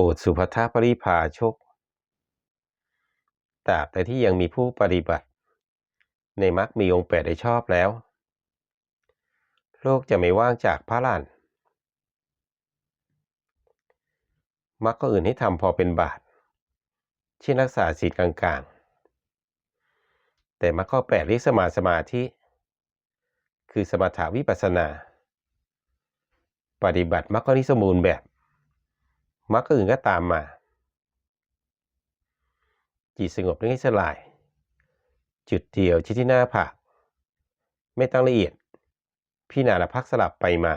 รดสุภัทปริภาชกตราบแต่ที่ยังมีผู้ปฏิบัติ ในมรรคมีองค์แปดได้ชอบแล้ว โลกจะไม่ว่างจากพระลานมรรคก็อื่นให้ทำพอเป็นบาทเช่นรักษาศีลกลางๆ แต่มรรคข้อแปดเรียกสมาสมาธิ คือสมถาวิปัสสนา ปฏิบัติมรรคนี้สมบูรณ์แบบ มรรคอื่นก็ตามมา จิตสงบนิ่งสลาย จุดเดียวชิดที่หน้าผากไม่ต้องละเอียดพี่นาละพักสลับไปมา